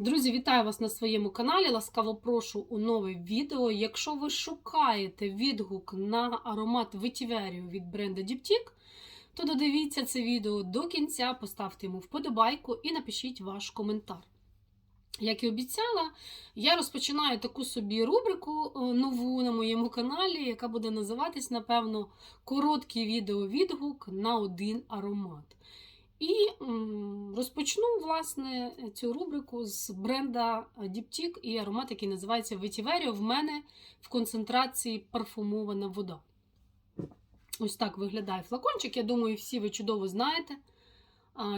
Друзі, вітаю вас на своєму каналі. Ласкаво прошу у нове відео. Якщо ви шукаєте відгук на аромат ветіверію від бренду Diptyque, то додивіться це відео до кінця, поставте йому вподобайку і напишіть ваш коментар. Як і обіцяла, я розпочинаю таку собі рубрику е, нову на моєму каналі, яка буде називатись, напевно, короткий відео-відгук на один аромат. І розпочну власне цю рубрику з бренда Diptyque і аромат, який називається Vetiverio. В мене в концентрації парфумована вода. Ось так виглядає флакончик. Я думаю, всі ви чудово знаєте.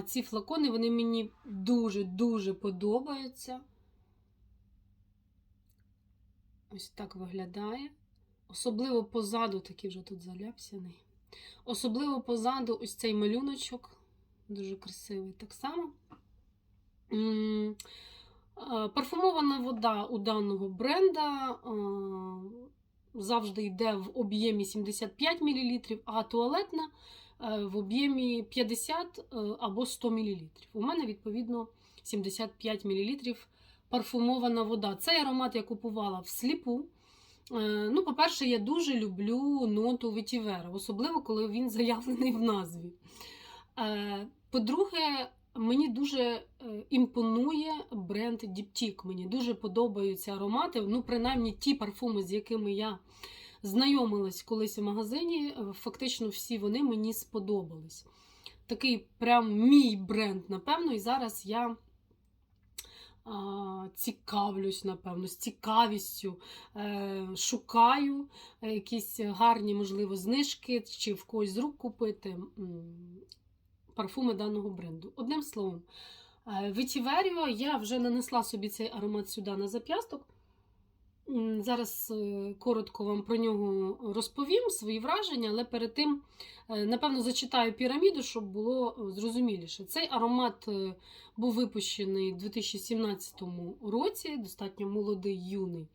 Ці флакони вони мені дуже-дуже подобаються. Ось так виглядає. Особливо позаду, такий вже тут заляпсяний. Особливо позаду ось цей малюночок. Дуже красивий так само. Парфумована вода у даного бренда завжди йде в об'ємі 75 мл, а туалетна е, в об'ємі 50 е, або 100 мл. У мене, відповідно, 75 мл парфумована вода. Цей аромат я купувала всліпу. Е, Ну, по-перше, я дуже люблю ноту ветівера, особливо коли він заявлений в назві. Е, По-друге, мені дуже е, імпонує бренд Diptyque. Мені дуже подобаються аромати. Ну, принаймні, ті парфуми, з якими я знайомилась колись в магазині, е, фактично всі вони мені сподобались. Такий прям мій бренд, напевно, і зараз я. Цікавлюсь, напевно, з цікавістю шукаю якісь гарні, можливо, знижки, чи в когось з рук купити парфуми даного бренду. Одним словом, Vetiverio я вже нанесла собі цей аромат сюди на зап'ясток. Зараз е, коротко вам про нього розповім, свої враження, але перед тим, е, напевно, зачитаю піраміду, щоб було е, зрозуміліше. Цей аромат був випущений у 2017 році, достатньо молодий юний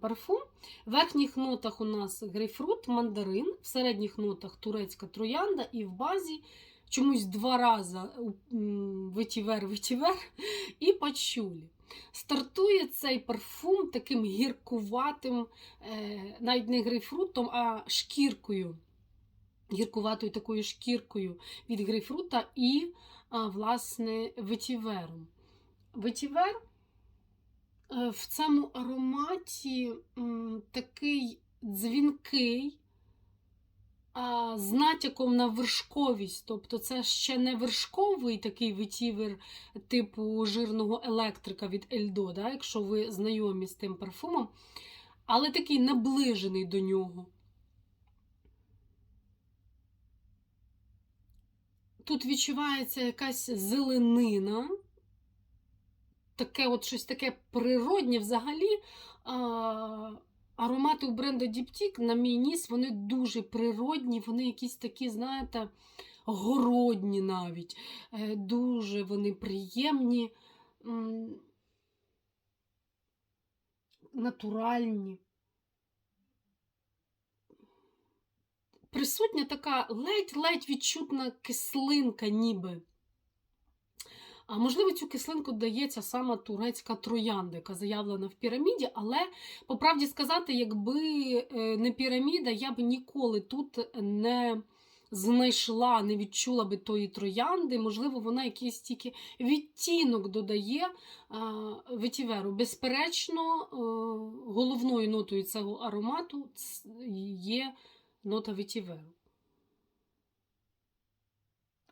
парфум. В верхніх нотах у нас грейпфрут, мандарин, в середніх нотах турецька троянда і в базі чомусь два рази ветівер-ветівер і пачулі. Стартує цей парфум таким гіркуватим, е, навіть не грейпфрутом, а шкіркою. Гіркуватою такою шкіркою від грейпфрута і, власне, ветівером. Ветівер е, в цьому ароматі такий дзвінкий, з натяком на вершковість. Тобто це ще не вершковий такий ветівер типу жирного електрика від Ельдо, да, якщо ви знайомі з тим парфумом, але такий наближений до нього. Тут відчувається якась зеленина, таке от щось таке природнє взагалі. А, Аромати у бренду Diptyque, на мій ніс, вони дуже природні, вони якісь такі, знаєте, городні навіть. Е, Дуже вони приємні, натуральні. Присутня така ледь-ледь відчутна кислинка, ніби. А можливо, цю кислинку дається сама турецька троянда, яка заявлена в піраміді, але, по правді сказати, якби е, не піраміда, я б ніколи тут не знайшла, не відчула би тої троянди. Можливо, вона якийсь тільки відтінок додає ветіверу. Безперечно, е, головною нотою цього аромату є нота ветіверу.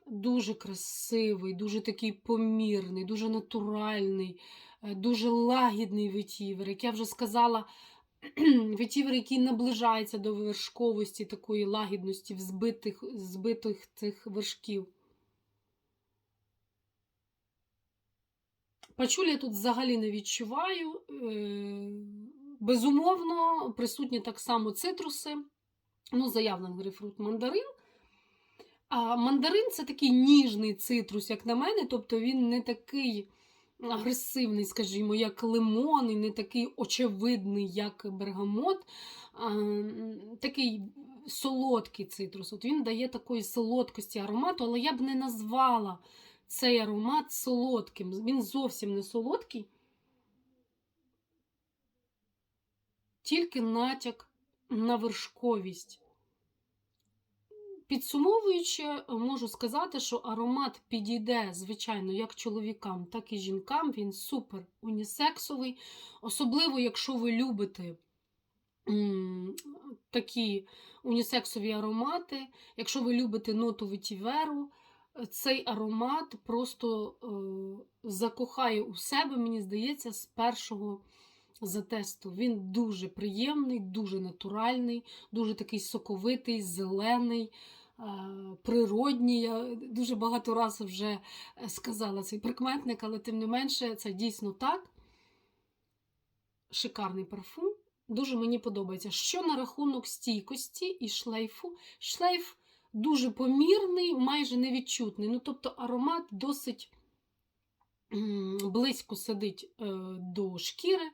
Дуже красивий, дуже такий помірний, дуже натуральний, е, дуже лагідний ветівер. Як я вже сказала, ветівер, який наближається до вершковості, такої лагідності взбитих, збитих цих вершків. Пачулі я тут взагалі не відчуваю. Е, Безумовно, присутні так само цитруси. Ну, заявлений грейпфрут мандарин. А мандарин це такий ніжний цитрус, як на мене, тобто він не такий агресивний, скажімо, як лимон, і не такий очевидний, як бергамот, а, такий солодкий цитрус. От Він дає такої солодкості аромату, але я б не назвала цей аромат солодким. Він зовсім не солодкий, тільки натяк на вершковість. Підсумовуючи, можу сказати, що аромат підійде, звичайно, як чоловікам, так і жінкам. Він супер унісексовий. Особливо, якщо ви любите такі унісексові аромати, якщо ви любите ноту ветіверу, цей аромат просто е, закохає у себе, мені здається, з першого затесту. Він дуже приємний, дуже натуральний, дуже такий соковитий, зелений, е, природній. Я дуже багато разів вже сказала цей прикметник, але тим не менше, це дійсно так. Шикарний парфум. Дуже мені подобається. Що на рахунок стійкості і шлейфу? Шлейф дуже помірний, майже невідчутний. Ну, тобто аромат досить близько сидить е, до шкіри,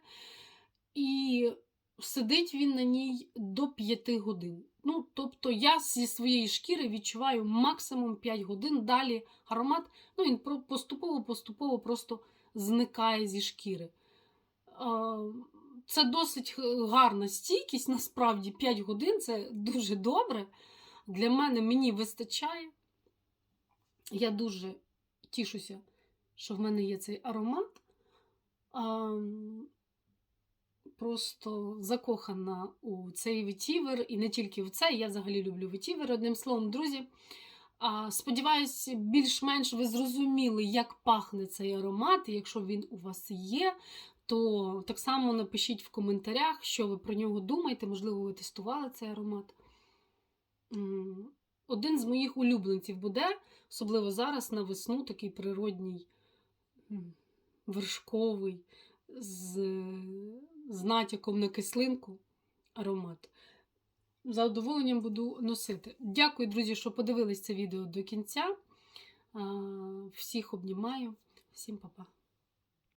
і сидить він на ній до 5 годин. Ну, тобто я зі своєї шкіри відчуваю максимум 5 годин. Далі аромат ну, він поступово-поступово просто зникає зі шкіри. Е, Це досить гарна стійкість, насправді 5 годин це дуже добре. Для мене мені вистачає. Я дуже тішуся, що в мене є цей аромат. А, просто закохана у цей ветівер, і не тільки в цей, я взагалі люблю ветівер. Одним словом, друзі. А, сподіваюсь, більш-менш ви зрозуміли, як пахне цей аромат. І якщо він у вас є, то так само напишіть в коментарях, що ви про нього думаєте. Можливо, ви тестували цей аромат. Один з моїх улюбленців буде, особливо зараз на весну, такий природній, вершковий, з, з натяком на кислинку аромат. Задоволенням буду носити. Дякую, друзі, що подивились це відео до кінця. Всіх обнімаю. Всім па-па.